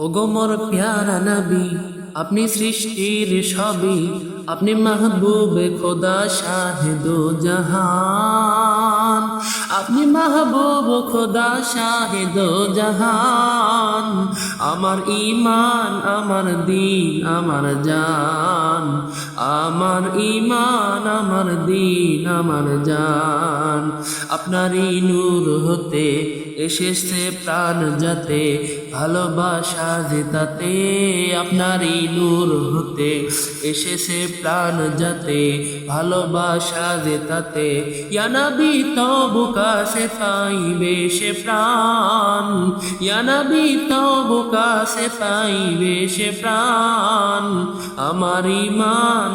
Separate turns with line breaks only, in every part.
ওগমর প্যারা নবী, আপনি সৃষ্টির সবই, আপনি মাহবুব খোদা শাহেদ জাহান। আপনি মাহবুব খোদা শাহেদ জাহান। আমার ইমান আমার দিন, আমার জান। আমার ইমান আমার দিন, আমার জান। আপনারই নূর হতে এসেছে প্রাণ যাতে, ভালোবাসা জেতাতে আপনারই নূর হতে এসেছে প্রাণ যাতে, ভালোবাসা জেতাতে ইয়ানাবি তবু কাছে পাইবে সে প্রাণ। ইয়ানাবি তবু কাছে পাইবে সে প্রাণ। আমার ইমান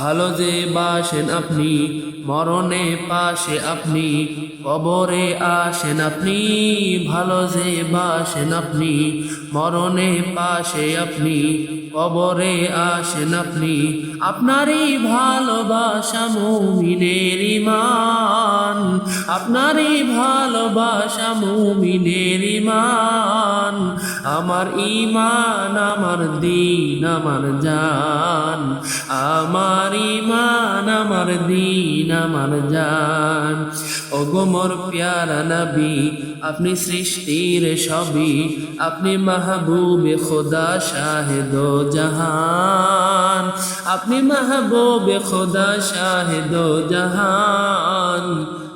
ভালো যে বাসেন আপনি, মরণে পাশে আপনি, কবরে আসেন আপনি, ভালো যে বাসেন আপনি, মরণে পাশে আপনি, কবরে আসেন আপনি। আপনারই ভালোবাসা মুমিনের ইমান আপনারই ভালোবাসা মুমিনের ইমান আমার ইমান আমার দিন, আমার জান। আমার ইমান আমার দিন, আমার জান। ওগোমর প্যারা নবী, আপনি সৃষ্টির সবই। আপনি মাহবুবে খোদা শাহেদ জাহান। আপনি মাহবুবে খোদা শাহেদ জাহান।